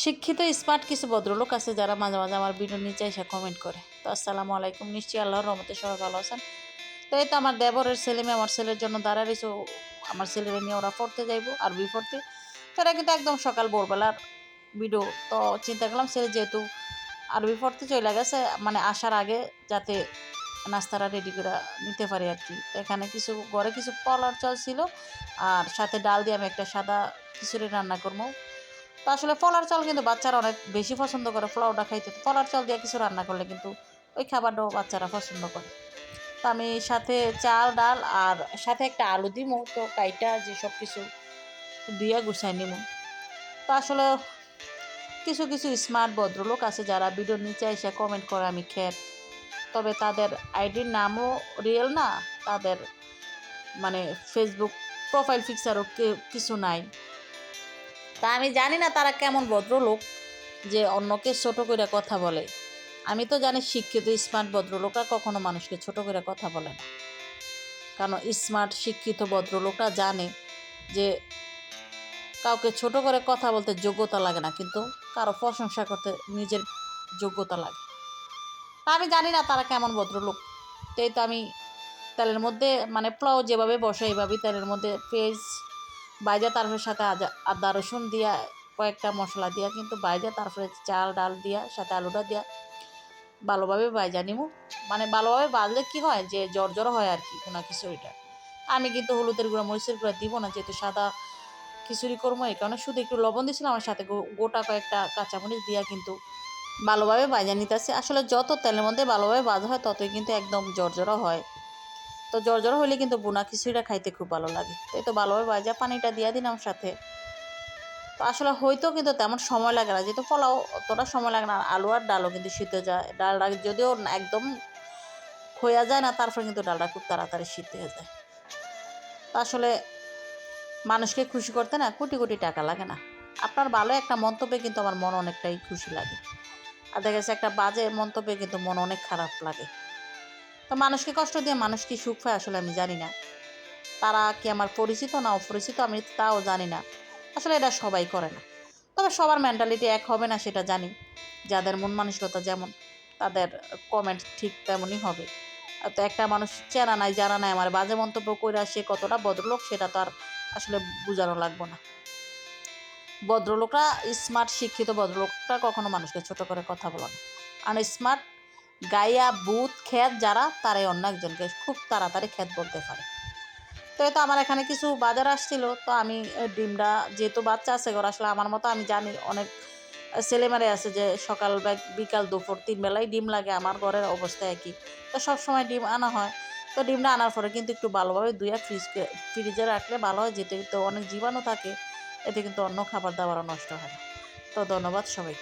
শিক্ষিত স্মার্ট কিছু ভদ্রলোক আছে যারা মাঝে মাঝে আমার ভিডিও নিচে এসে কমেন্ট করে। তো আসসালামু আলাইকুম, নিশ্চয়ই আল্লাহর রহমতে সবাই ভালো আছেন। তো এই তো আমার দেবরের ছেলে মেয়ে, আমার ছেলের জন্য দাঁড়া রয়েছে। আমার ছেলের নিয়ে ওরা পড়তে যাইবো, আরবি পড়তে। তো এটা কিন্তু একদম সকাল ভোরবেলার ভিডিও তো চিন্তা করলাম, ছেলে যেহেতু আরবি পড়তে চলে গেছে মানে আসার আগে যাতে নাস্তাটা রেডি করে নিতে পারি আর কি। এখানে কিছু, ঘরে কিছু পলার চল ছিল আর সাথে ডাল দিয়ে আমি একটা সাদা খিচুড়ি রান্না করব। তো আসলে ফলার চাল কিন্তু বাচ্চারা অনেক বেশি পছন্দ করে, পোলাওটা খাইতে। ফলার চাল দিয়ে কিছু রান্না করলে কিন্তু ওই খাবারটাও বাচ্চারা পছন্দ করে। তো আমি সাথে চাল, ডাল আর সাথে একটা আলু দিমু, তো কাইটা যে সব কিছু দিয়ে গুছাই নিমু। তো আসলে কিছু কিছু স্মার্ট ভদ্রলোক আছে যারা ভিডিওর নিচে এসে কমেন্ট করে আমি খেত। তবে তাদের আইডির নামও রিয়েল না, তাদের মানে ফেসবুক প্রোফাইল পিকচারও কিছু নাই। তা আমি জানি না তারা কেমন ভদ্রলোক যে অন্যকে ছোট করে কথা বলে। আমি তো জানি শিক্ষিত স্মার্ট ভদ্রলোকরা কখনো মানুষকে ছোট করে কথা বলে না। কারণ স্মার্ট শিক্ষিত ভদ্রলোকরা জানে যে কাউকে ছোট করে কথা বলতে যোগ্যতা লাগে না, কিন্তু কারও প্রশংসা করতে নিজের যোগ্যতা লাগে। আমি জানি না তারা কেমন ভদ্রলোক। তাই তো আমি তেলের মধ্যে মানে পোলাও যেভাবে বসে এইভাবেই তেলের মধ্যে পেঁয়াজ বাইজা তারপরে সাথে আদা রসুন দিয়া কয়েকটা মশলা দিয়া কিন্তু বাইজা তারপরে চাল, ডাল দিয়া, সাথে আলুটা দিয়া ভালোভাবে বাইজা নিমু। মানে ভালোভাবে বাজলে কি হয় যে জ্বর জ্বর হয় আর কি কোনো খিচুড়িটা আমি কিন্তু হলুদের গুঁড়া, মরিচের গুঁড়া দিব না, যেহেতু সাদা খিচুড়ি করব এই কারণে শুধু একটু লবণ দিয়েছিলাম আমার সাথে গোটা কয়েকটা কাঁচামরিচ দিয়া কিন্তু ভালোভাবে বাজা নিতেছে। আসলে যত তেলের মধ্যে ভালোভাবে বাজা হয়, ততই কিন্তু একদম জর্জরা হয়। তো জ্বর জ্বর হলে কিন্তু বোনা খিচুড়িটা খাইতে খুব ভালো লাগে। তো এই তো ভালোভাবে বাজা পানিটা দিয়া দিলাম সাথে। তো আসলে হয়তো কিন্তু তেমন সময় লাগে না, যেহেতু পোলাও অতটা সময় লাগে না, আলু আর ডালও কিন্তু সিদ্ধ যায়। ডালটা যদিও একদম খোয়া যায় না, তারপরে কিন্তু ডালটা খুব তাড়াতাড়ি সিদ্ধ হয়ে যায়। তো আসলে মানুষকে খুশি করতে না কোটি কোটি টাকা লাগে না। আপনার ভালো একটা মন্তব্যে কিন্তু আমার মন অনেকটাই খুশি লাগে। আর দেখা যাচ্ছে একটা বাজে মন্তব্যে কিন্তু মন অনেক খারাপ লাগে। তো মানুষকে কষ্ট দিয়ে মানুষ কি সুখ পায় আসলে আমি জানি না। তারা কি আমার পরিচিত না অপরিচিত আমি তাও জানি না। আসলে এটা সবাই করে না। তবে সবার মেন্টালিটি এক হবে না সেটা জানি। যাদের মন মানসিকতা যেমন, তাদের কমেন্ট ঠিক তেমনই হবে। তো একটা মানুষ চেনা নাই, জানা নাই, আমার বাজে মন্তব্য করে সে কতটা ভদ্রলোক সেটা তো আর আসলে বোঝানো লাগবো না। ভদ্রলোকরা স্মার্ট শিক্ষিত ভদ্রলোকরা কখনো মানুষকে ছোট করে কথা বলে না। আর স্মার্ট গাইয়া বুথ খ্যাত যারা, তারাই অন্য একজনকে খুব তাড়াতাড়ি খ্যাত বলতে পারে। তো তো আমার এখানে কিছু বাজার আসছিল, তো আমি ডিমটা যেহেতু বাচ্চা আছে ঘর, আসলে আমার মতো আমি জানি অনেক ছেলেমেয়ে আছে যে সকাল বা বিকাল দুপুর তিন বেলায় ডিম লাগে, আমার ঘরের অবস্থা একই। তো সব সময় ডিম আনা হয়। তো ডিমটা আনার পরে কিন্তু একটু ভালোভাবে দুইয়া ফ্রিজ ফ্রিজে রাখলে ভালো হয়, যেতে তো অনেক জীবাণু থাকে, এতে কিন্তু অন্য খাবার দাবারও নষ্ট হয় তো ধন্যবাদ সবাইকে।